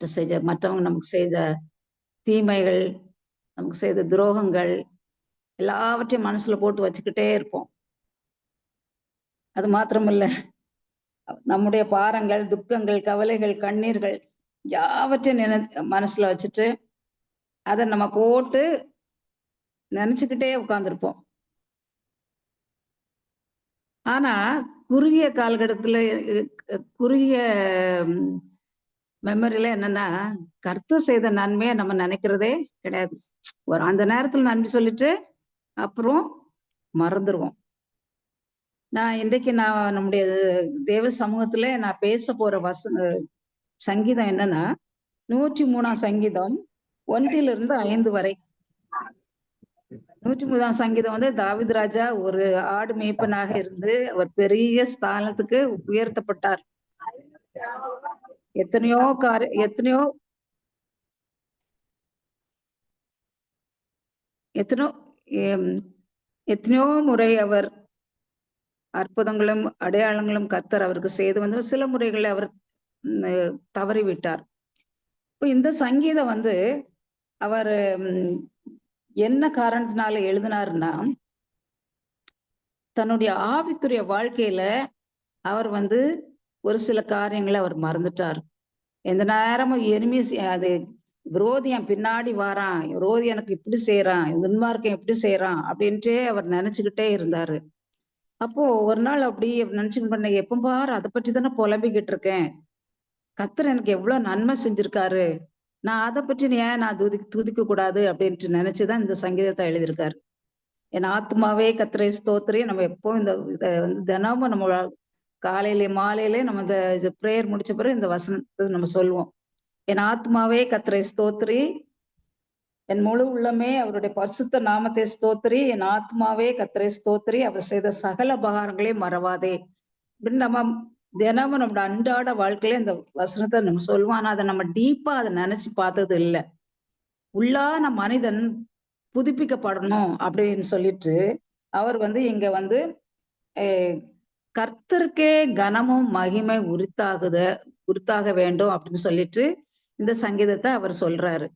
மற்ற செய்த மற்றவங்க நமக்கு செய்த தீமைகள் நமக்கு செய்த துரோகங்கள் எல்லாவற்றையும் மனசுல போட்டு வச்சுக்கிட்டே இருப்போம். அது மாத்திரமல்ல. நம்முடைய பாரங்கள் துக்கங்கள் கவலைகள் கண்ணீர்கள் யாவற்றையும் நினை மனசுல வச்சுட்டு அதை நம்ம போட்டு நினைச்சுக்கிட்டே உட்கார்ந்துருப்போம். ஆனா குறுகிய காலகட்டத்துல குறுகிய மெமரியில என்னன்னா கர்த்தர் செய்த நன்மையை நம்ம நினைக்கிறதே கிடையாது. ஒரு அந்த நேரத்துல நன்றி சொல்லிட்டு அப்புறம் மறந்துடுவோம் நான் இன்றைக்கு நான் நம்முடைய தேவ சமூகத்துல நான் பேச போற வச சங்கீதம் என்னன்னா நூற்றி மூணாம் சங்கீதம் ஒன்றிலிருந்து ஐந்து வரை. நூற்றி மூணாம் சங்கீதம் வந்து தாவித் ராஜா ஒரு ஆடு மேய்ப்பனாக இருந்து அவர் பெரிய ஸ்தானத்துக்கு உயர்த்தப்பட்டார். எத்தனையோ கார எத்தனையோ எம், எத்தனையோ முறை அவர் அற்புதங்களும் அடையாளங்களும் கத்தர் அவருக்கு செய்து வந்து சில முறைகளை அவர் ம், தவறி விட்டார் இப்போ இந்த சங்கீதம் வந்து அவர் என்ன காரணத்தினால எழுதினாருன்னா தன்னுடைய ஆவிக்குரிய வாழ்க்கையில அவர் வந்து ஒரு சில காரியங்களை அவர் மறந்துட்டார். எந்த நேரமும் எனிமி அது விரோதி என் பின்னாடி வாரான் விரோதி எனக்கு இப்படி செய்யறான் துன்மார்க்கம் எப்படி செய்யறான் அப்படின்ட்டே அவர் நினைச்சுக்கிட்டே இருந்தாரு. அப்போ ஒரு நாள் அப்படி நினைச்சுக்கிட்டு பண்ண எப்ப பாரு அதை பற்றி தானே புலம்பிக்கிட்டு இருக்கேன். கத்தர் எனக்கு எவ்வளவு நன்மை செஞ்சிருக்காரு. நான் அதை பற்றி ஏன் நான் துதி துதிக்க கூடாது அப்படின்ட்டு நினைச்சுதான் இந்த சங்கீதத்தை எழுதியிருக்காரு. என் ஆத்மாவே கத்திரை ஸ்தோத்திரையும் நம்ம எப்போ இந்த இதை வந்து தினமும் நம்ம காலையில மாலையிலே நம்ம இந்த ப்ரேயர் முடிச்ச பிறகு இந்த வசனத்தை நம்ம சொல்லுவோம். என் ஆத்மாவே கத்திரை ஸ்தோத்திரி. என் முழு உள்ளமே அவருடைய பரிசுத்த நாமத்தை ஸ்தோத்திரி. என் ஆத்மாவே கத்திரை ஸ்தோத்திரி. அவர் செய்த சகல பகாரங்களே மறவாதே. அப்படின்னு நம்ம தினமும் நம்மளோட அன்றாட வாழ்க்கையில இந்த வசனத்தை நம்ம சொல்லுவோம். ஆனா அதை நம்ம டீப்பா அதை நினைச்சு பார்த்தது இல்லை. உள்ளான மனிதன் புதுப்பிக்கப்படணும் அப்படின்னு சொல்லிட்டு அவர் வந்து இங்க வந்து கர்த்தருக்கே கனமும் மகிமை உரித்தாகுத உரித்தாக வேண்டும் அப்படின்னு சொல்லிட்டு இந்த சங்கீதத்தை அவர் சொல்றாரு.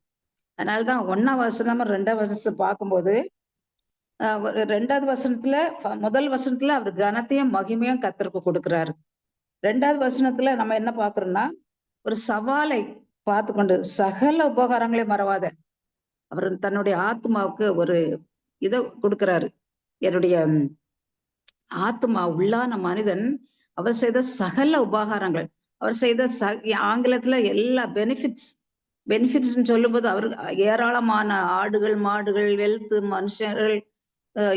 அதனாலதான் ஒன்னாம் வசனம் ரெண்டாம் வசனத்தை பார்க்கும்போது ரெண்டாவது வசனத்துல முதல் வசனத்துல அவர் கனத்தையும் மகிமையும் கத்தருக்கு கொடுக்குறாரு. ரெண்டாவது வசனத்துல நம்ம என்ன பாக்குறோம்னா ஒரு சவாலை பார்த்து கொண்டு சகல உபகாரங்களையும் மறவாத. அவர் தன்னுடைய ஆத்மாவுக்கு ஒரு இதை கொடுக்குறாரு. என்னுடைய ஆத்மா உள்ளான மனிதன் அவர் செய்த சகல உபகாரங்கள் அவர் செய்த ச ஆங்கிலத்துல எல்லா பெனிஃபிட்ஸ் பெனிஃபிட்ஸ் சொல்லும்போது அவர் ஏராளமான ஆடுகள் மாடுகள் வெல்த் மனுஷர்கள்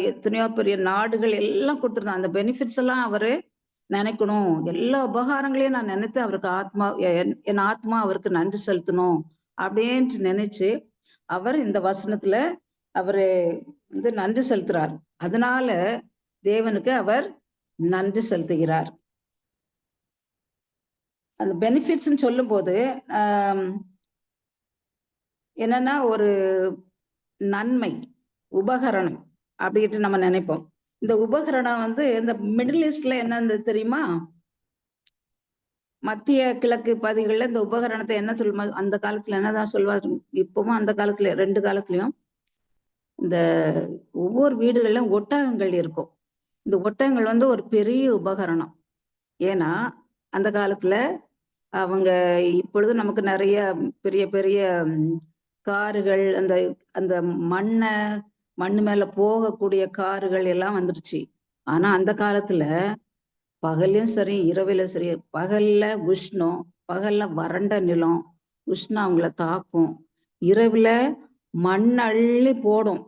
எத்தனையோ பெரிய நாடுகள் எல்லாம் கொடுத்துருந்தாங்க. அந்த பெனிஃபிட்ஸ் எல்லாம் அவரு நினைக்கணும். எல்லா உபகாரங்களையும் நான் நினைத்து அவருக்கு ஆத்மா என்- என் ஆத்மா அவருக்கு நன்றி செலுத்தணும் அப்படின்ட்டு நினைச்சு அவர் இந்த வசனத்துல அவரு வந்து நன்றி செலுத்துறாரு. அதனால தேவனுக்கு அவர் நன்றி செலுத்துகிறார். அந்த பெனிஃபிட்ஸ்ன்னு சொல்லும்போது போது என்னன்னா ஒரு நன்மை உபகரணம் அப்படின்ட்டு நம்ம நினைப்போம். இந்த உபகரணம் வந்து இந்த மிடில் ஈஸ்ட்ல என்னன்னு தெரியுமா? மத்திய கிழக்கு பகுதிகளில் இந்த உபகரணத்தை என்ன சொல்லுமா அந்த காலத்துல என்னதான் சொல்வார் இப்பவும் அந்த காலத்துல ரெண்டு காலத்துலயும் இந்த ஒவ்வொரு வீடுகளிலும் ஒட்டகங்கள் இருக்கும். இந்த ஒட்டகங்கள் வந்து ஒரு பெரிய உபகரணம். ஏன்னா அந்த காலத்துல அவங்க இப்பொழுது நமக்கு நிறைய பெரிய பெரிய காருகள் அந்த அந்த மண்ணை மண்ணு மேல போகக்கூடிய காருகள் எல்லாம் வந்துருச்சு. ஆனா அந்த காலத்துல பகல்லையும் சரி இரவிலும் சரி பகல்ல உஷ்ணம் பகல்ல வறண்ட நிலம் உஷ்ணம் அவங்கள தாக்கும். இரவுல மண் அள்ளி போடும்.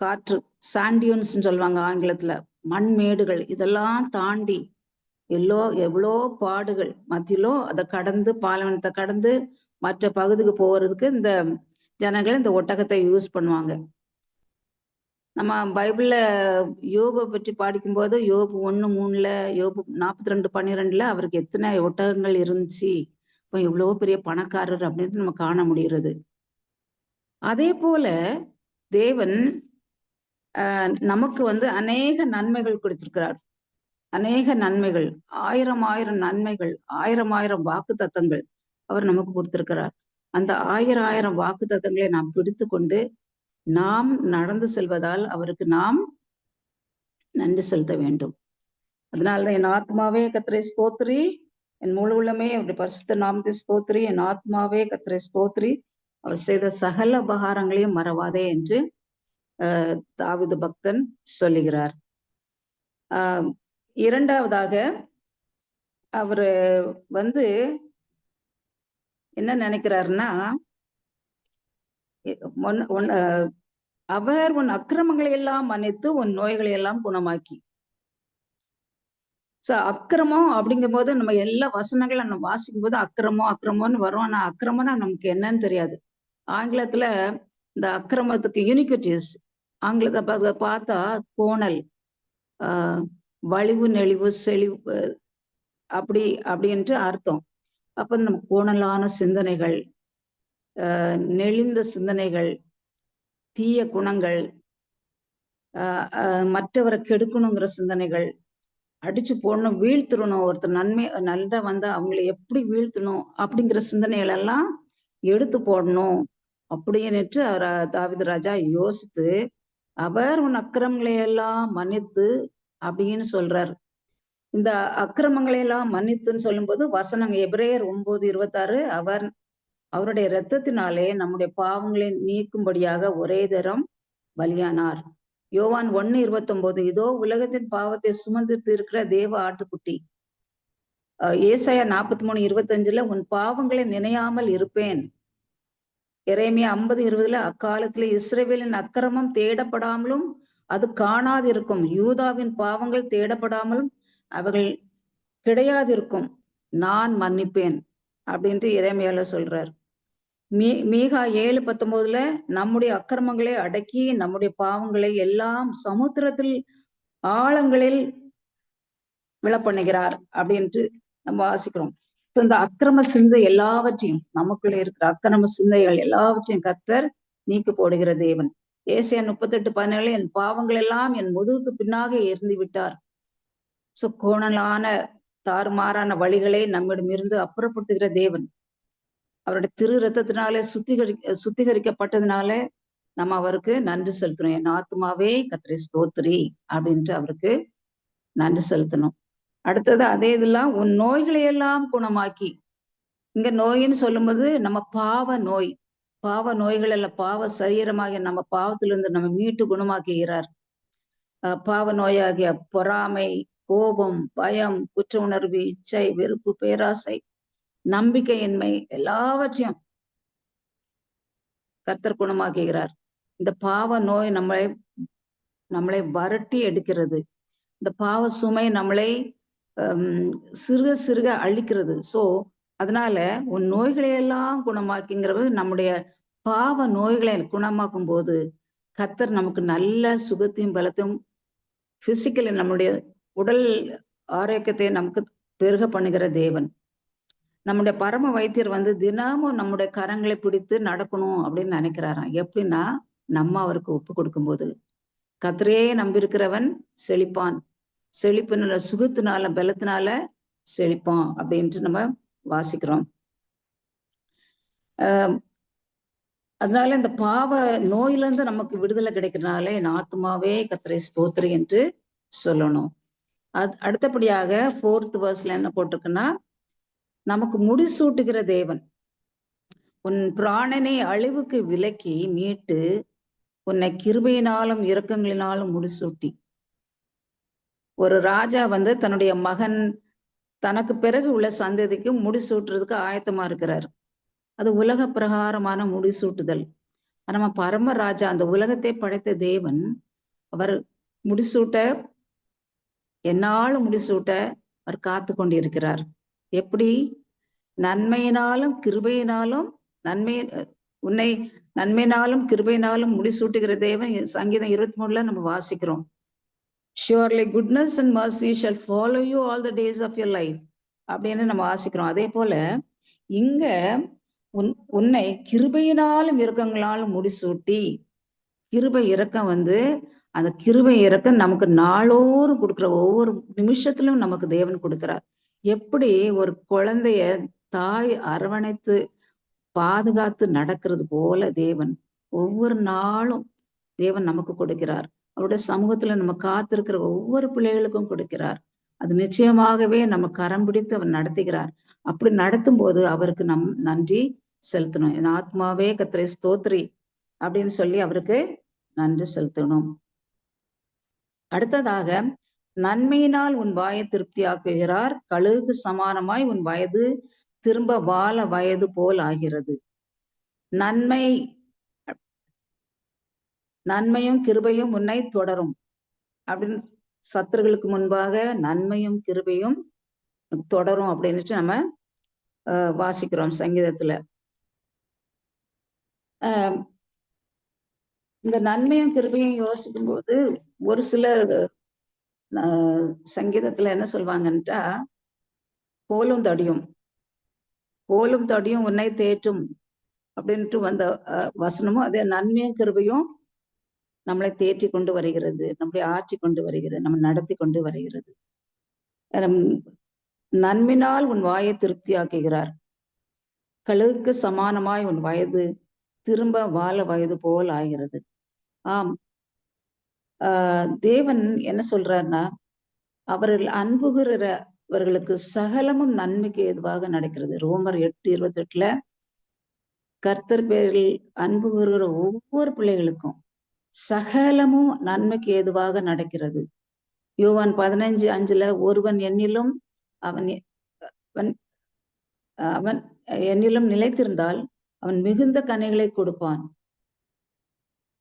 காற்று. சாண்டியூன்ஸ் சொல்லுவாங்க ஆங்கிலத்துல. மண்மேடுகள் இதெல்லாம் தாண்டி எல்லோ எவ்வளோ பாடுகள் மத்தியிலும் அதை கடந்து பாலைவனத்தை கடந்து மற்ற பகுதிக்கு போறதுக்கு இந்த ஜனங்கள் இந்த ஒட்டகத்தை யூஸ் பண்ணுவாங்க. நம்ம பைபிள்ல யோபை பற்றி படிக்கும்போது யோபு ஒன்று மூணுல யோபு நாற்பத்தி ரெண்டு பன்னிரெண்டுல அவருக்கு எத்தனை ஒட்டகங்கள் இருந்துச்சு? இப்போ இவ்வளோ பெரிய பணக்காரர் அப்படின்னு நம்ம காண முடிகிறது. அதே போல தேவன் நமக்கு வந்து அநேக நன்மைகள் கொடுத்திருக்கிறார். அநேக நன்மைகள் ஆயிரம் ஆயிரம் நன்மைகள் ஆயிரம் ஆயிரம் வாக்கு தத்தங்கள் அவர் நமக்கு கொடுத்திருக்கிறார். அந்த ஆயிரம் ஆயிரம் வாக்குத்தத்தங்களை நாம் பிடித்து கொண்டு நாம் நடந்து செல்வதால் அவருக்கு நாம் நன்றி செலுத்த வேண்டும். அதனால்தான் என் ஆத்மாவே கத்திரை ஸ்தோத்ரி என் முழு உள்ளமே அவருடைய பரிசுத்த நாமத்தை ஸ்தோத்ரி என் ஆத்மாவே கத்திரை ஸ்தோத்ரி அவர் செய்த சகல உபகாரங்களையும் மறவாதே என்று தாவிது பக்தன் சொல்லுகிறார். ஆஹ், இரண்டாவதாக அவரு வந்து என்ன நினைக்கிறாருன்னா அவர் உன் அக்கிரமங்களை எல்லாம் மன்னித்து உன் நோய்களை எல்லாம் குணமாக்கி. சோ அக்கிரமம் அப்படிங்கும் போது நம்ம எல்லா வசனங்களும் நம்ம வாசிக்கும் போது அக்கிரமம் அக்கிரமம்னு வரும். ஆனா அக்கிரமம்னா நமக்கு என்னன்னு தெரியாது. ஆங்கிலத்துல இந்த அக்கிரமத்துக்கு யூனிக்விட்டிஸ் ஆங்கிலத்தை பார்த்தா கோணல் ஆஹ் வலிவு நெளிவு செழிவு அப்படி அப்படின்ட்டு அர்த்தம். அப்ப நம்ம கோணலான சிந்தனைகள் ஆஹ் நெளிந்த சிந்தனைகள் தீய குணங்கள் ஆஹ் மற்றவரை கெடுக்கணுங்கிற சிந்தனைகள் அடிச்சு போடணும் வீழ்த்திடணும் ஒருத்தர் நன்மை நல்லா வந்து அவங்களை எப்படி வீழ்த்தணும் அப்படிங்கிற சிந்தனைகள் எல்லாம் எடுத்து போடணும் அப்படின்னுட்டு அவர் தாவித ராஜா யோசித்து அவர் உன் அக்கிரமங்களை எல்லாம் மன்னித்து அப்படின்னு சொல்றார். இந்த அக்கிரமங்களை எல்லாம் மன்னித்துன்னு சொல்லும்போது வசனங்க எபிரேயர் ஒன்பது இருபத்தாறு அவர் அவருடைய இரத்தத்தினாலே நம்முடைய பாவங்களை நீக்கும்படியாக ஒரே தரம் பலியானார். யோவான் ஒன்னு இருபத்தொன்பது இதோ உலகத்தின் பாவத்தை சுமந்து இருக்கிற தேவ ஆட்டுக்குட்டி. ஏசாயா நாற்பத்தி மூணு இருபத்தஞ்சுல உன் பாவங்களை நினையாமல் இருப்பேன். இறைமையா ஐம்பது இருபதுல அக்காலத்துல இஸ்ரேவேலின் அக்கிரமம் தேடப்படாமலும் அது காணாதிருக்கும். யூதாவின் பாவங்கள் தேடப்படாமலும் அவர்கள் கிடையாதிருக்கும். நான் மன்னிப்பேன் அப்படின்ட்டு இறைமையால சொல்றார். மீ மீகா ஏழு பத்தொன்பதுல நம்முடைய அக்கிரமங்களை அடக்கி நம்முடைய பாவங்களை எல்லாம் சமுத்திரத்தில் ஆழங்களில் விழப்பண்ணுகிறார் அப்படின்ட்டு நம்ம வாசிக்கிறோம். இந்த அக்கிரம சிந்தை எல்லாவற்றையும் நமக்குள்ள இருக்கிற அக்கிரம சிந்தைகள் எல்லாவற்றையும் கத்தர் நீக்கி போடுகிற தேவன். ஏசியா முப்பத்தெட்டு பதினேழு என் பாவங்கள் எல்லாம் என் முதுகுக்கு பின்னாக எரிந்து விட்டார். சோ கோணலான தாறுமாறான வழிகளை நம்மிடமிருந்து அப்புறப்படுத்துகிற தேவன். அவருடைய திரு ரத்தத்தினாலே சுத்திகரி சுத்திகரிக்கப்பட்டதுனால நம்ம அவருக்கு நன்றி செலுத்தணும் என் ஆத்மாவே கத்திரி ஸ்தோத்திரி அப்படின்ட்டு அவருக்கு நன்றி செலுத்தணும். அடுத்தது அதே இதெல்லாம் உன் நோய்களை எல்லாம் குணமாக்கி. இங்க நோயின்னு சொல்லும்போது நம்ம பாவ நோய். பாவ நோய்கள் எல்லாம் பாவ சரீரமாகிய நம்ம பாவத்திலிருந்து நம்ம மீட்டு குணமாக்குகிறார். பாவ நோயாகிய பொறாமை கோபம் பயம் குற்ற உணர்வு இச்சை வெறுப்பு பேராசை நம்பிக்கையின்மை எல்லாவற்றையும் கர்த்தர் குணமாக்குகிறார். இந்த பாவ நோய் நம்மளை நம்மளை வரட்டி எடுக்கிறது. இந்த பாவ சுமை நம்மளை சிறுக சிறுக அழிக்கிறது. சோ அதனால உன் நோய்களை எல்லாம் குணமாக்குங்கிறது நம்முடைய பாவ நோய்களை குணமாக்கும் போது கத்தர் நமக்கு நல்ல சுகத்தையும் பலத்தையும் பிசிக்கலி நம்முடைய உடல் ஆரோக்கியத்தை நமக்கு பெருக பண்ணுகிற தேவன். நம்முடைய பரம வைத்தியர் வந்து தினமும் நம்முடைய கரங்களை பிடித்து நடக்கணும் அப்படின்னு நினைக்கிறாராம். எப்படின்னா நம்ம அவருக்கு ஒப்பு கொடுக்கும்போது. கத்திரையே நம்பியிருக்கிறவன் செழிப்பான். செழிப்புனால சுகத்தினால பலத்தினால செழிப்பான் அப்படின்ட்டு நம்ம வாசிக்கிறோம். ஆஹ் அதனால இந்த பாவ நோயிலிருந்து நமக்கு விடுதலை கிடைக்கிறனால என் ஆத்மாவே கத்திரை ஸ்தோத்திரி என்று சொல்லணும். அது அடுத்தபடியாக ஃபோர்த் வேர்ஸ்ல என்ன போட்டிருக்குன்னா நமக்கு முடிசூட்டுகிற தேவன் உன் பிராணனை அழிவுக்கு விலக்கி மீட்டு உன்னை கிருபையினாலும் இரக்கங்களினாலும் முடிசூட்டி ஒரு ராஜா வந்து தன்னுடைய மகன் தனக்கு பிறகு உள்ள சந்ததிக்கு முடிசூட்டுறதுக்கு ஆயத்தமா இருக்கிறார். அது உலக பிரகாரமான முடிசூட்டுதல். நம்ம பரம ராஜா அந்த உலகத்தை படைத்த தேவன் அவர் முடிசூட்ட என்னாலும் முடிசூட்ட அவர் காத்து கொண்டிருக்கிறார். எப்படி? நன்மையினாலும் கிருபையினாலும் நன்மை உன்னை நன்மையினாலும் கிருபையினாலும் முடிசூட்டுகிற தேவன் சங்கீதம் இருபத்தி மூணுல நம்ம வாசிக்கிறோம். Surely goodness and mercy shall follow you all the days of your life அப்படின்னு நம்ம வாசிக்கிறோம். அதே போல இங்க உன் உன்னை கிருபையினாலும் இரக்கங்களாலும் முடிசூட்டி கிருபை இறக்கம் வந்து அந்த கிருபை இறக்கம் நமக்கு நாளோறும் கொடுக்குற ஒவ்வொரு நிமிஷத்திலும் நமக்கு தேவன் கொடுக்கிறார். எப்படி ஒரு குழந்தைய தாய் அரவணைத்து பாதுகாத்து நடக்கிறது போல தேவன் ஒவ்வொரு நாளும் தேவன் நமக்கு கொடுக்கிறார். அவருடைய சமூகத்துல நம்ம காத்திருக்கிற ஒவ்வொரு பிள்ளைகளுக்கும் கொடுக்கிறார். அது நிச்சயமாகவே நம்ம கரம் பிடித்து அவர் நடத்துகிறார். அப்படி நடத்தும் போது அவருக்கு நம் நன்றி செலுத்தணும். என் ஆத்மாவே கத்திரை ஸ்தோத்ரி அப்படின்னு சொல்லி அவருக்கு நன்றி செலுத்தணும். அடுத்ததாக நன்மையினால் உன் வாயை திருப்தியாக்குகிறார் கழுகு சமானமாய் உன் வயது திரும்ப வாழ வயது போல் ஆகிறது. நன்மை நன்மையும் கிருபையும் உன்னை தொடரும். அப்படின்னு சத்துருகளுக்கு முன்பாக நன்மையும் கிருபையும் தொடரும் அப்படின்னுட்டு நம்ம வாசிக்கிறோம் சங்கீதத்துல. இந்த நன்மையும் கிருபையும் யோசிக்கும் போது ஒரு சிலர் சங்கீதத்துல என்ன சொல்வாங்கன்ட்டா கோலும் தடியும். கோலும் தடியும் உன்னை தேற்றும். அப்படின்ட்டு வந்த வசனமும் அதே நன்மையும் கிருபையும் நம்மளை தேற்றி கொண்டு வருகிறது நம்மளை ஆற்றி கொண்டு வருகிறது நம்ம நடத்தி கொண்டு வருகிறது. நன்மினால் உன் வாயை திருப்தியாக்குகிறார். கழுவுக்கு சமானமாய் உன் வயது திரும்ப வாழ வயது போல் ஆகிறது. ஆம். தேவன் என்ன சொல்றாருன்னா அவர்கள் அன்புகிறவர்களுக்கு சகலமும் நன்மைக்கு எதுவாக நடக்கிறது. ரோமர் எட்டு இருபத்தி எட்டுல கர்த்தர் பேரில் அன்புகிற ஒவ்வொரு பிள்ளைகளுக்கும் சகலமும் நன்மைக்கு ஏதுவாக நடக்கிறது. யோவான் பதினஞ்சு அஞ்சுல ஒருவன் என்னிலும் அவன் அவன் அவன் என்னிலும் நிலைத்திருந்தால் அவன் மிகுந்த கனிகளை கொடுப்பான்.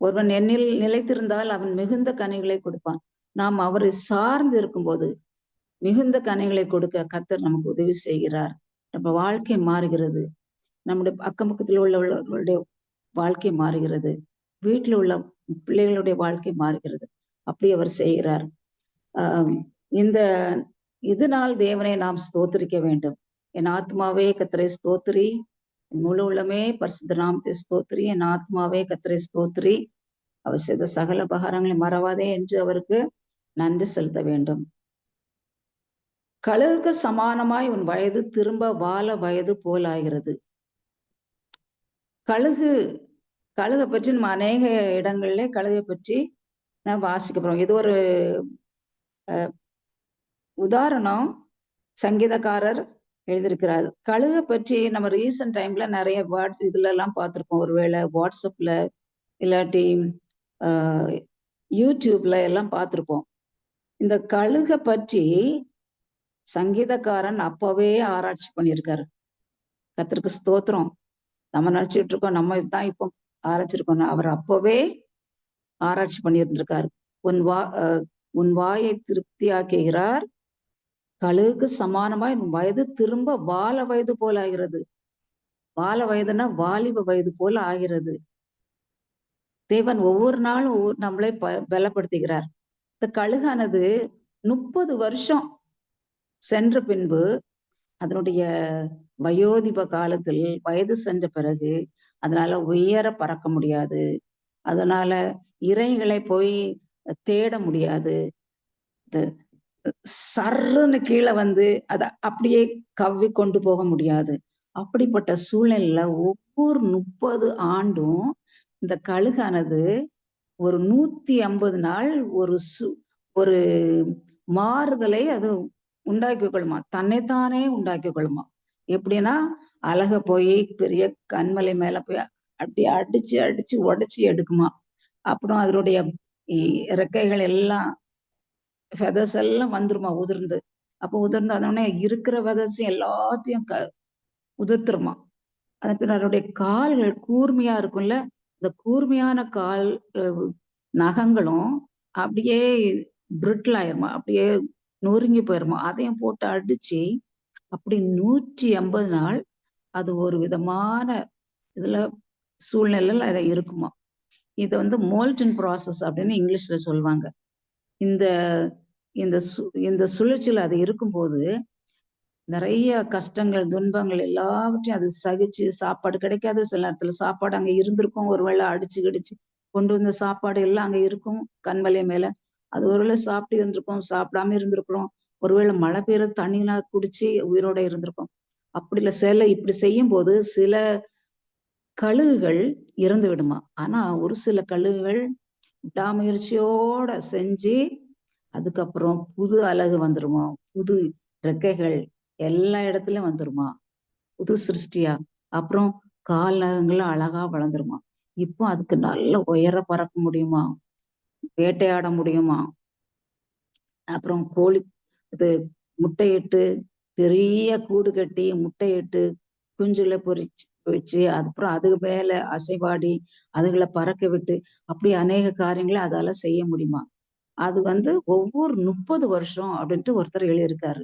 ஒருவன் என்னில் நிலைத்திருந்தால் அவன் மிகுந்த கனிகளை கொடுப்பான். நாம் அவரை சார்ந்து இருக்கும்போது மிகுந்த கனிகளை கொடுக்க கத்தர் நமக்கு உதவி செய்கிறார். நம்ம வாழ்க்கை மாறுகிறது. நம்முடைய அக்கம் பக்கத்தில் உள்ளவர்களுடைய வாழ்க்கை மாறுகிறது. வீட்டில் உள்ள பிள்ளைகளுடைய வாழ்க்கை மாறுகிறது. அப்படி அவர் செய்கிறார். ஆஹ் இந்த இதனால் தேவனை நாம் ஸ்தோத்திரிக்க வேண்டும். என் ஆத்மாவே கத்திரை ஸ்தோத்திரி. முழு உள்ளமே பரிசுத்த நாமத்தை ஸ்தோத்திரி. என் ஆத்மாவே கத்திரை ஸ்தோத்திரி. அவர் செய்த சகல உபகாரங்களை மறவாதே என்று அவருக்கு நன்றி செலுத்த வேண்டும். கழுகுக்கு சமானமாய் உன் வயது திரும்ப வாழ வயது போலாகிறது. கழுகு கழுகை பற்றி நம்ம அநேக இடங்கள்ல கழுகை பற்றி நான் வாசிக்க போறோம். இது ஒரு உதாரணம் சங்கீதக்காரர் எழுதியிருக்கிறார். கழுகை பற்றி நம்ம ரீசன்ட் டைம்ல நிறைய வாட் இதுல எல்லாம் பார்த்துருப்போம். ஒருவேளை வாட்ஸ்அப்ல இல்லாட்டி யூடியூப்ல எல்லாம் பார்த்துருப்போம். இந்த கழுகை பற்றி சங்கீதக்காரன் அப்பவே ஆராய்ச்சி பண்ணியிருக்காரு. கத்திற்கு ஸ்தோத்திரம். நம்ம நினைச்சிட்டு இருக்கோம். நம்ம தான் இப்போ ஆராய்ச்சிருக்கோம் அவர் அப்பவே ஆராய்ச்சி பண்ணியிருந்திருக்காரு. உன் வா உன் வாயை திருப்தியாக்குகிறார். கழுகுக்கு சமானமாய் வயது திரும்ப வாழ வயது போல ஆகிறது. வாழ வயதுனா வாலிப வயது போல ஆகிறது. தேவன் ஒவ்வொரு நாளும் ஒவ்வொரு நம்மளை ப பலப்படுத்துகிறார். இந்த கழுகானது முப்பது வருஷம் சென்ற பின்பு அதனுடைய வயோதிப காலத்தில் வயது சென்ற பிறகு அதனால உயர பறக்க முடியாது. அதனால இறைகளை போய் தேட முடியாது. சர்ன்னு கீழே வந்து அதை அப்படியே கவ்வி கொண்டு போக முடியாது. அப்படிப்பட்ட சூழ்நிலையில ஒவ்வொரு முப்பது ஆண்டும் இந்த கழுகானது ஒரு நூத்தி ஐம்பது நாள் ஒரு சு ஒரு மாறுதலை அது உண்டாக்கி கொள்ளுமா? தன்னைத்தானே உண்டாக்கி கொள்ளுமா? எப்படின்னா அழக போய் பெரிய கண்மலை மேல போய் அப்படி அடிச்சு அடிச்சு உடைச்சு எடுக்குமா. அப்புறம் அதனுடைய இறக்கைகள் எல்லாம் ஃபெதர்ஸ் எல்லாம் வந்துருமா உதிர்ந்து. அப்போ உதிர்ந்து அதோடனே இருக்கிற வெதர்ஸ் எல்லாத்தையும் க உதிர்த்துருமா. அது பின் அதனுடைய கால்கள் கூர்மையா இருக்கும்ல. இந்த கூர்மையான கால் நகங்களும் அப்படியே பிரிட்டில் ஆயிருமா. அப்படியே நொறுங்கி போயிருமா. அதையும் போட்டு அடிச்சு அப்படி நூற்றி எண்பது நாள் அது ஒரு விதமான இதுல சூழ்நிலையில் அதை இருக்குமா. இது வந்து மோல்டன் ப்ராசஸ் அப்படின்னு இங்கிலீஷ்ல சொல்லுவாங்க இந்த இந்த சு இந்த சுழற்சியில் அது இருக்கும்போது நிறைய கஷ்டங்கள் துன்பங்கள் எல்லாவற்றையும் அது சகிச்சு சாப்பாடு கிடைக்காது. சில நேரத்துல சாப்பாடு அங்க இருந்திருக்கும். ஒருவேளை அடிச்சு கிடிச்சு கொண்டு வந்த சாப்பாடு எல்லாம் அங்க இருக்கும். கண்மலை மேல அது ஒருவேளை சாப்பிட்டு இருந்திருக்கோம். சாப்பிடாம இருந்திருக்கிறோம். ஒருவேளை மழை பெய்யறது தண்ணிலாம் குடிச்சு உயிரோட இருந்திருக்கோம். அப்படி இல்லை சில இப்படி செய்யும் போது சில கழுகுகள் இறந்து விடுமா ஆனா ஒரு சில கழுகுகள் விடாமுயற்சியோட செஞ்சு அதுக்கப்புறம் புது அழகு வந்துருமா? புது ரெக்கைகள் எல்லா இடத்துலயும் வந்துருமா? புது சிருஷ்டியா? அப்புறம் கால் நகங்களும் அழகா வளர்ந்துருமா? இப்போ அதுக்கு நல்ல உயர பறக்க முடியுமா? வேட்டையாட முடியுமா? அப்புறம் கோழி இது முட்டையிட்டு பெரிய கூடு கட்டி முட்டையிட்டு குஞ்சுல பொறிச்சு வச்சு அதுக்கப்புறம் அதுக்கு மேல அசைவாடி அதுகளை பறக்க விட்டு அப்படி அநேக காரியங்களை அதால செய்ய முடியுமா? அது வந்து ஒவ்வொரு முப்பது வருஷம் அப்படின்ட்டு ஒருத்தர் எழுதியிருக்காரு.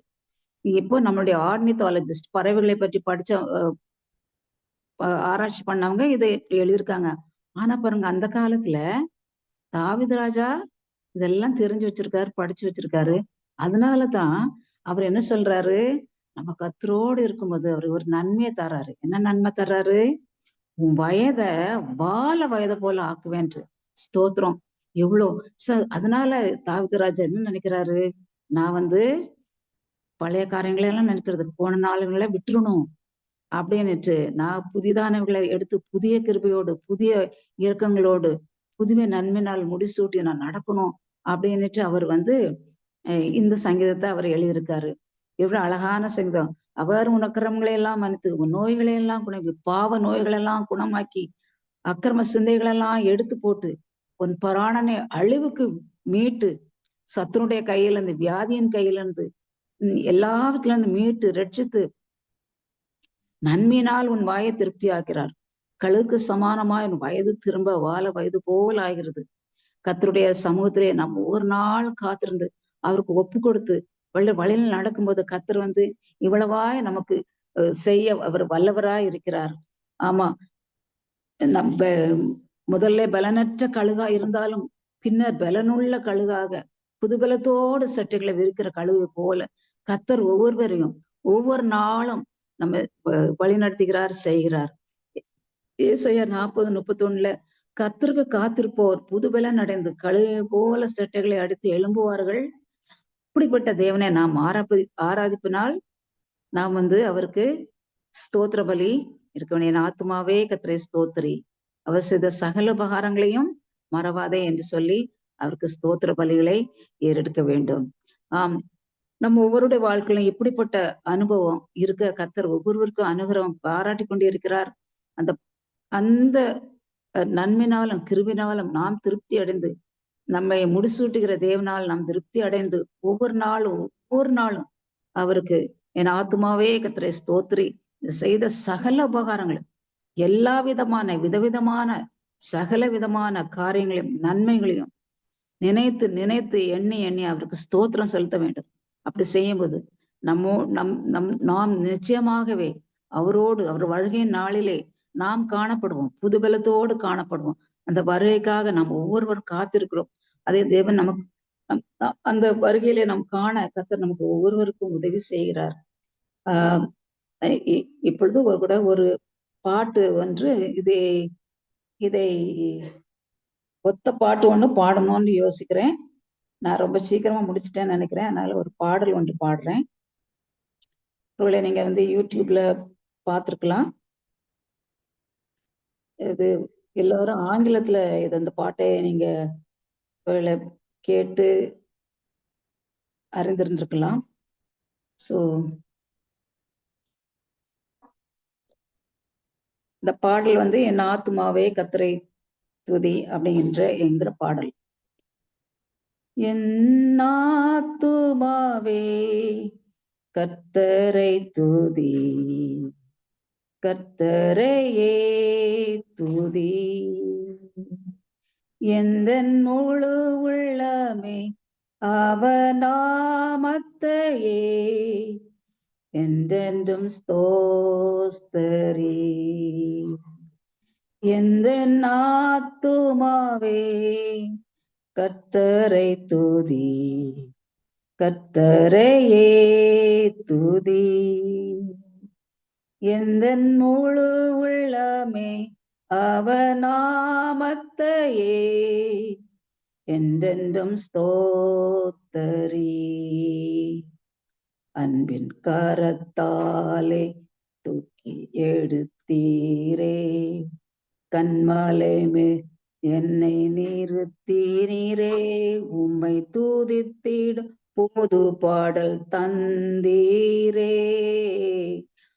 இப்போ நம்மளுடைய ஆர்னித்தாலஜிஸ்ட் பறவைகளை பற்றி படிச்ச ஆராய்ச்சி பண்ணவங்க இதை இப்படி எழுதியிருக்காங்க. ஆனா பாருங்க அந்த காலத்துல தாவித ராஜா இதெல்லாம் தெரிஞ்சு வச்சிருக்காரு படிச்சு வச்சிருக்காரு. அதனாலதான் அவர் என்ன சொல்றாரு? நம்ம கத்தரோடு இருக்கும்போது அவர் ஒரு நன்மையை தர்றாரு என்ன நன்மை தர்றாரு? உன் வயத பால வயதை போல ஆக்குவேன்ட்டு ஸ்தோத்திரம். எவ்வளோ? ச அதனால தாவிதராஜா என்ன நினைக்கிறாரு? நான் வந்து பழைய காரியங்களெல்லாம் நினைக்கிறது போன நாளுங்களை விட்டுறணும் அப்படின்னுட்டு நான் புதிதானவர்களை எடுத்து புதிய கிருபையோடு புதிய இயக்கங்களோடு புதுமை நன்மைனால் முடிசூட்டி நான் நடக்கணும் அப்படின்னுட்டு அவர் வந்து இந்த சங்கீதத்தை அவர் எழுதியிருக்காரு. எவ்வளவு அழகான சங்கீதம். அவர் உனக்கிரமங்களை எல்லாம் மன்னித்து நோய்களை எல்லாம் குண பாவ நோய்களை எல்லாம் குணமாக்கி அக்கிரம சிந்தைகளெல்லாம் எடுத்து போட்டு உன் பராணனை அழிவுக்கு மீட்டு சத்துனுடைய கையில இருந்து வியாதியின் கையில இருந்து எல்லாத்துல இருந்து மீட்டு ரட்சித்து நன்மையினால் உன் வாயை திருப்தி ஆக்கிறார் கழுக்கு சமானமா உன் வயது திரும்ப வாழ வயது போல் ஆகிறது. கத்தருடைய சமூகத்திலே நம்ம ஒரு நாள் காத்திருந்து அவருக்கு ஒப்பு கொடுத்து வழி வழியில் நடக்கும்போது கத்தர் வந்து இவ்வளவாய் நமக்கு செய்ய அவர் வல்லவராய் இருக்கிறார். ஆமா. நம்ம முதல்ல பலனற்ற கழுகா இருந்தாலும் பின்னர் பலனுள்ள கழுகாக புதுபலத்தோடு சட்டைகளை விரிக்கிற கழுகு போல கத்தர் ஒவ்வொருவரையும் ஒவ்வொரு நாளும் நம்ம வழி நடத்துகிறார் செய்கிறார். ஏசையா நாற்பது முப்பத்தி ஒண்ணுல கத்தருக்கு காத்திருப்போர் புதுபலன் அடைந்து கழுகை போல சட்டைகளை அடித்து எழும்புவார்கள்? அப்படிப்பட்ட தேவனை நாம் ஆராப்பதி ஆராதிப்பினால் நாம் வந்து அவருக்கு ஸ்தோத்திர பலி இருக்க வேண்டிய ஆத்மாவே கத்திரை ஸ்தோத்திரி. அவர் செய்த சகல உபகாரங்களையும் மறவாதே என்று சொல்லி அவருக்கு ஸ்தோத்திர பலிகளை ஏறெடுக்க வேண்டும். ஆம் நம்ம ஒவ்வொருடைய வாழ்க்கையிலும் எப்படிப்பட்ட அனுபவம் இருக்க கத்தர் ஒவ்வொருவருக்கும் அனுகிரகம் பாராட்டி கொண்டே இருக்கிறார் அந்த அந்த நன்மைனாலும் கிருபினாலும் நாம் திருப்தி அடைந்து நம்மை முடிசூட்டுகிற தேவனால் நாம் திருப்தி அடைந்து ஒவ்வொரு நாளும் ஒவ்வொரு நாளும் அவருக்கு என் ஆத்மாவே கத்திரை ஸ்தோத்ரி செய்த சகல உபகாரங்களும் எல்லா விதமான விதவிதமான சகல விதமான காரியங்களையும் நன்மைகளையும் நினைத்து நினைத்து எண்ணி எண்ணி அவருக்கு ஸ்தோத்திரம் செலுத்த வேண்டும். அப்படி செய்யும்போது நம்மோ நம் நம் நாம் நிச்சயமாகவே அவரோடு அவர் வருகையின் நாளிலே நாம் காணப்படுவோம் புதுபலத்தோடு காணப்படுவோம். அந்த வருகைக்காக நாம் ஒவ்வொருவரும் காத்திருக்கிறோம். அதே தேவன் நமக்கு அந்த வருகையிலே நாம் காண கத்தர் நமக்கு ஒவ்வொருவருக்கும் உதவி செய்கிறார். ஆஹ் இப்பொழுது ஒரு கூட ஒரு பாட்டு ஒன்று இதை இதை ஒத்த பாட்டு ஒன்று பாடணும்னு யோசிக்கிறேன். நான் ரொம்ப சீக்கிரமா முடிச்சிட்டேன்னு நினைக்கிறேன். அதனால ஒரு பாடல் ஒன்று பாடுறேன். ஒருவேளை நீங்க வந்து யூடியூப்ல பார்த்துருக்கலாம். இது எல்லாரும் ஆங்கிலத்துல இது அந்த பாட்டை நீங்க கேட்டு அறிந்திருந்திருக்கலாம். ஸோ இந்த பாடல் வந்து என் ஆத்மாவே கத்திரை துதி அப்படின்ற என்கிற பாடல். என் ஆத்துமாவே கத்தரை துதி கர்த்தரையே துதி. எந்த முழு உள்ளமே அவநாமத்தையே என்றென்றும் ஸ்தோஸ்தரி. எந்த நாத்துமாவே கத்தரை துதி. கத்தரையே துதி. எந்த முழு உள்ளமே அவநாமத்தையே. என்றென்றும் ஸ்தோத்தரி. அன்பின் கரத்தாலே தூக்கி எடுத்தீரே. கண்மலைமே என்னை நிறுத்தீரே உம்மை தூதித்திடும் புது பாடல் தந்தீரே.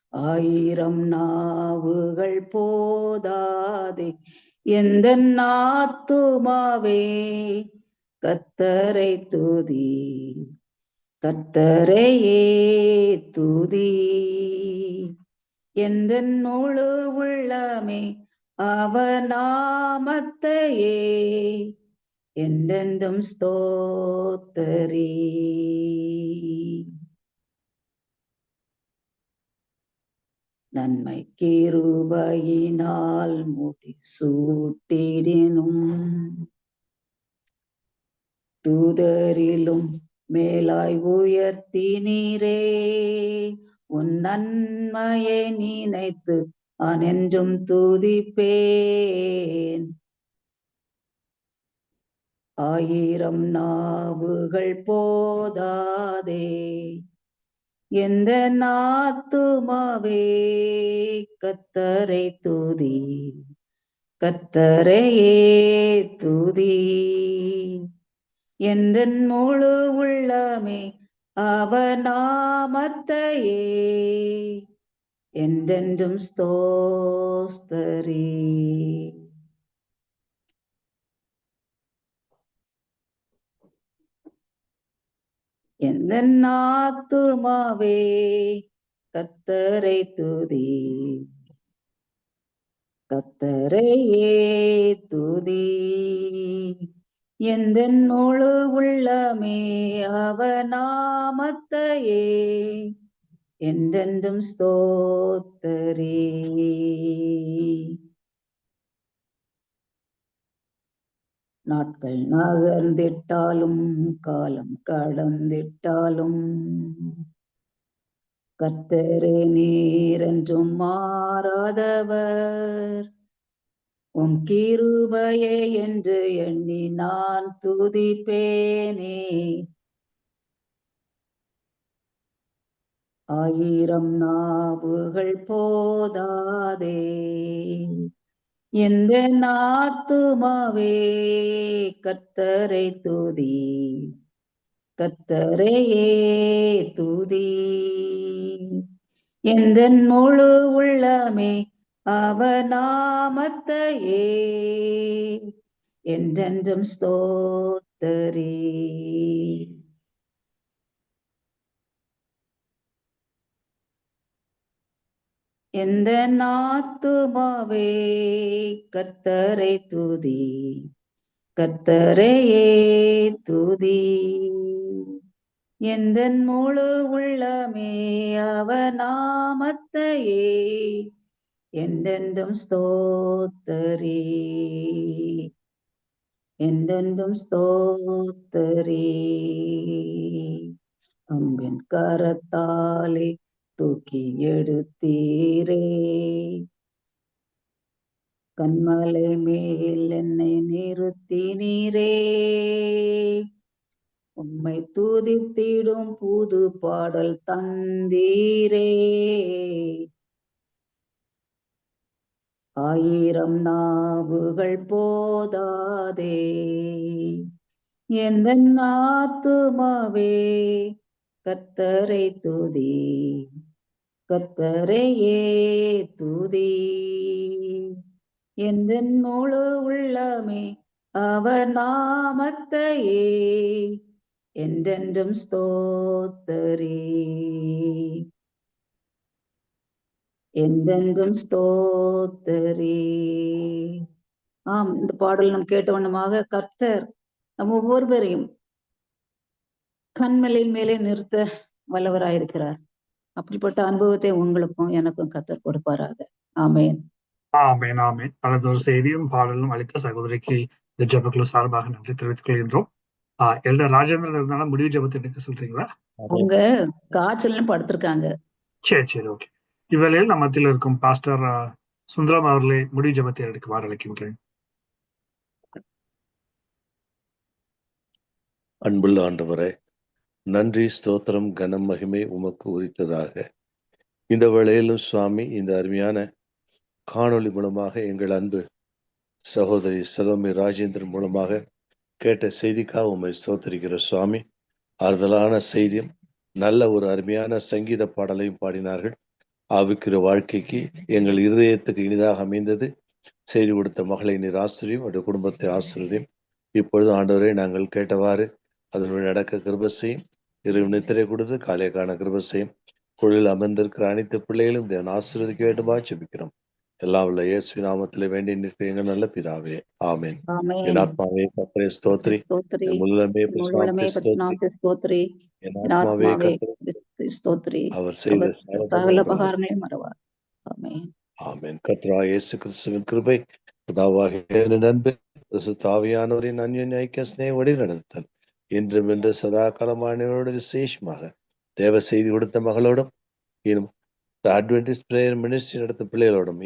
ஆயிரம் நாவுகள் போதாதே எந்த நாத்துமாவே? கத்தரை துதி கத்தரையே துதி எந்த முழு உள்ளமே அவநாமத்தையே என்றென்றும் ஸ்தோத்தரி. நன்மை கிருபையினால் முடி சூட்டிடினும் தூதரிலும் மேலாய் உயர்த்தி நீரே உன் நன்மையை நினைத்து அனென்றும் என்றும் துதிப்பேன். ஆயிரம் நாவுகள் போதாதே எந்த நாத்துமாவே? கத்தரை துதி கத்தரையே துதி. எந்த முழு உள்ளமே அவநாமத்தையே என்றென்றும் ஸ்தோஸ்தரி. எந்த நாத்துமாவே கத்தரை துதி. கத்தரையே துதி. எந்த முழு உள்ளமே அவநாமத்தையே என்றென்றும் ஸ்தோத்தரே. நாட்கள் நகர்ந்திட்டாலும் காலம் கடந்திட்டாலும். கத்தரே நீரென்றும் மாறாதவர். உம் கிருபையே என்று எண்ணி நான் துதிப்பேனே. ஆயிரம் நாவுகள் போதாதே. எந்த நாத்துமாவே கர்த்தரை துதி கர்த்தரையே துதி. எந்த முழு உள்ளமே அவநாமத்தையே என்றென்றும் ஸ்தோத்தரே. எந்த நாத்துமாவே கத்தரை துதி கத்தரையே துதி. எந்த முழு உள்ளமே அவ நாமத்தையே எந்தெந்தும் ஸ்தோத்தரே. எந்தெந்தும் ஸ்தோத்தரே. அம்பின் கரத்தாலே தூக்கி எடுத்தீரே. கண்மலை மேல் என்னை நிறுத்தினீரே. உம்மை துதித்திடும் புது பாடல் தந்தீரே. ஆயிரம் நாவுகள் போதாதே. எந்த நாத்துமாவே கத்தரை துதி கத்தரையே துதி. எந்த முழு உள்ளமே அவர் நாமத்தையே. என்றென்றும் ஸ்தோத்தரே. என்றென்றும் ஸ்தோத்தரே. ஆம் இந்த பாடல் நாம் கேட்டவண்ணமாக கர்த்தர் நம் ஒவ்வொருவரையும் கண்மலையின் மேலே நிறுத்த வல்லவராயிருக்கிறார். அப்படிப்பட்ட அனுபவத்தை உங்களுக்கும் எனக்கும் கத்தர் கொடுப்பாராக. ஆமேன். ஆமேன் ஆமேன். தனதொரு செய்தியும் பாடலும் அளித்த சகோதரிக்கு இந்த ஜபக்குழு சார்பாக நன்றி தெரிவித்துக் கொள்கின்றோம். ஆஹ் எல்டர் ராஜேந்திரன் இருந்தாலும் முடிவு ஜபத்தை எடுக்க சொல்றீங்களா? அவங்க காய்ச்சல்னு படுத்திருக்காங்க. சரி சரி ஓகே. இவ்வேளையில் நம்ம மத்தியில் இருக்கும் பாஸ்டர் சுந்தரம் அவர்களே முடிவு ஜபத்தை எடுக்க வார அழைக்கின்றேன் அன்புள்ள ஆண்டவரே நன்றி ஸ்தோத்திரம் கனம் மகிமை உமக்கு உரித்ததாக. இந்த வேளையிலும் சுவாமி இந்த அருமையான காணொளி மூலமாக எங்கள் அன்பு சகோதரி செல்வமி ராஜேந்திரன் மூலமாக கேட்ட செய்திக்காக உண்மை ஸ்தோத்தரிக்கிற சுவாமி. ஆறுதலான செய்தியும் நல்ல ஒரு அருமையான சங்கீத பாடலையும் பாடினார்கள். ஆவிக்கிற வாழ்க்கைக்கு எங்கள் இருதயத்துக்கு இனிதாக அமைந்தது. செய்தி கொடுத்த மகளை நீர் ஆசிரியம் அவருடைய குடும்பத்தை ஆசிரியம் இப்பொழுது ஆண்டவரை நாங்கள் கேட்டவாறு அதனுடைய நடக்க கிருபசையும் இரவு நித்திரை கொடுத்து காலை காண கிருபசையும் குழில் அமர்ந்திருக்கிற அனைத்து பிள்ளைகளும் தேவன் ஆசீர்வதிக்க வேண்டுமா ஜெபிக்கிறோம். எல்லாம் உள்ள இயேசு நாமத்திலே வேண்டி நிற்கிற எங்கள் நல்ல பிதாவே. ஆமென். என் ஆத்மாவே கர்த்தரை ஸ்தோத்ரி. பரிசுநாமத்தை ஸ்தோத்ரி. என் ஆத்மாவே கிறிஸ்து ஸ்தோத்திரி அவர் செய்த சகல மறவார். ஆமென். ஆமென். கத்ரா இயேசு கிறிஸ்துவின் கிருபை பிதாவாகிய நண்பு தாவியானவரின் அந்யோன்ய ஐக்கிய ஸ்நேக வழி நடத்தல் இன்றும் இன்று சதா காலமானவரோடு விசேஷமாக தேவ செய்தி கொடுத்த மகளோடும் இன்னும் அட்வென்டிஸ்ட் பிரேயர் மினிஸ்ட்ரி நடத்த பிள்ளைகளோடும்